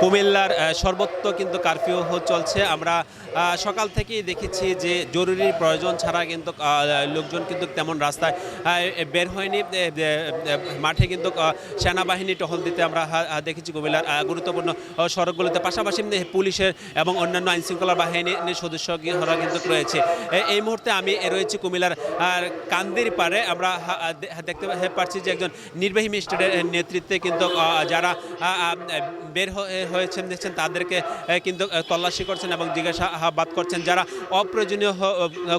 কুমিল্লার সর্বত্র কিন্তু কারফিউ চলছে। আমরা সকাল থেকেই দেখেছি যে জরুরি প্রয়োজন ছাড়া কিন্তু লোকজন কিন্তু তেমন রাস্তায় বের হয়নি। মাঠে কিন্তু সেনাবাহিনী টহল দিতে আমরা দেখেছি কুমিল্লার গুরুত্বপূর্ণ সড়কগুলোতে। পাশাপাশি পুলিশের এবং অন্যান্য আইনশৃঙ্খলা বাহিনীর সদস্যরা কিন্তু রয়েছে। এই মুহূর্তে আমি রয়েছি কুমিল্লার কান্দির পারে আমরা দেখতে পাচ্ছি যে একজন নির্বাহী ম্যাজিস্ট্রেটের নেতৃত্বে কিন্তু যারা বের হয়ে- হয়েছেন দেখছেন তাদেরকে কিন্তু তল্লাশি করছেন এবং জিজ্ঞাসাবাদ করছেন। যারা অপ্রয়োজনীয়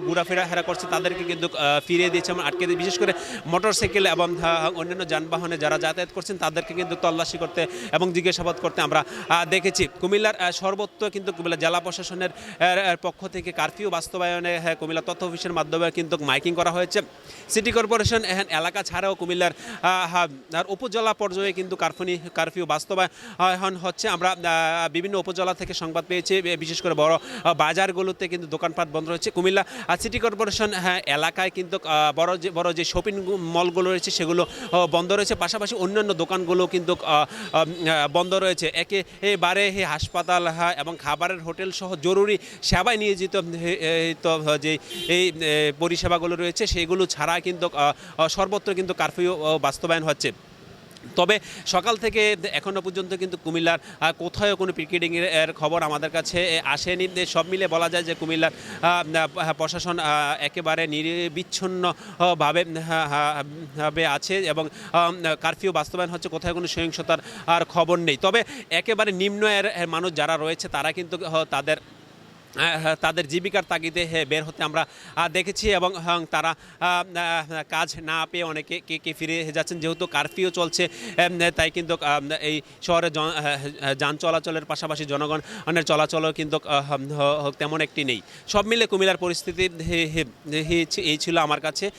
ঘোরাফেরা হেরা করছে তাদেরকে কিন্তু ফিরিয়ে দিয়েছে এবং আটকে দিয়ে বিশেষ করে মোটরসাইকেল এবং অন্যান্য যানবাহনে যারা যাতায়াত করছেন তাদেরকে কিন্তু তল্লাশি করতে এবং জিজ্ঞাসাবাদ করতে আমরা দেখেছি। কুমিল্লার সর্বত্র কিন্তু কুমিল্লা জেলা প্রশাসনের পক্ষ থেকে কারফিউ বাস্তবায়নে হ্যাঁ, কুমিল্লা তথ্য অফিসের মাধ্যমে কিন্তু মাইকিং করা হয়েছে। সিটি কর্পোরেশন এলাকা ছাড়াও কুমিল্লার উপজেলা পর্যায়ে কিন্তু কারফুনি কারফিউ বাস্তবায়ন হচ্ছে। আমরা বিভিন্ন উপজেলা থেকে সংবাদ পেয়েছি। বিশেষ করে বড় বাজারগুলোতে কিন্তু দোকানপাট বন্ধ রয়েছে। কুমিল্লা সিটি কর্পোরেশন হ্যাঁ এলাকায় কিন্তু বড় যে বড় যে শপিং মলগুলো রয়েছে, সেগুলো বন্ধ রয়েছে। পাশাপাশি অন্যান্য দোকানগুলো কিন্তু বন্ধ রয়েছে। একে এবারে হে হাসপাতাল এবং খাবারের হোটেল সহ জরুরি সেবায় নিয়োজিত যে, এই পরিষেবাগুলো রয়েছে, সেগুলো ছাড়া কিন্তু সর্বত্র কিন্তু কারফিউ বাস্তবায়ন হচ্ছে। তবে সকাল থেকে এখনও পর্যন্ত কিন্তু কুমিল্লার কোথাও কোনো পিকেটিং এর খবর আমাদের কাছে আসেনি। সব মিলে বলা যায় যে কুমিল্লার প্রশাসন একেবারে নিরবিচ্ছিন্ন ভাবে, হা- হা- ভাবে আছে এবং কারফিউ বাস্তবায়ন হচ্ছে কোথাও কোনো সহিংসতার আর খবর নেই। তবে একেবারে নিম্ন মানুষ যারা রয়েছে, তারা কিন্তু তাদের তাদের জীবিকার তাগিদে হ্যাঁ, বের হতে আমরা দেখেছি এবং হ্যাঁ, তারা কাজ না পেয়ে অনেকে কে কে ফিরে যাচ্ছেন। যেহেতু কারফিউ চলছে তাই কিন্তু এই শহরে যান চলাচলের পাশাপাশি জনগণের চলাচলও কিন্তু তেমন একটি নেই। সব মিলে কুমিল্লার পরিস্থিতি এই ছিল আমার কাছে।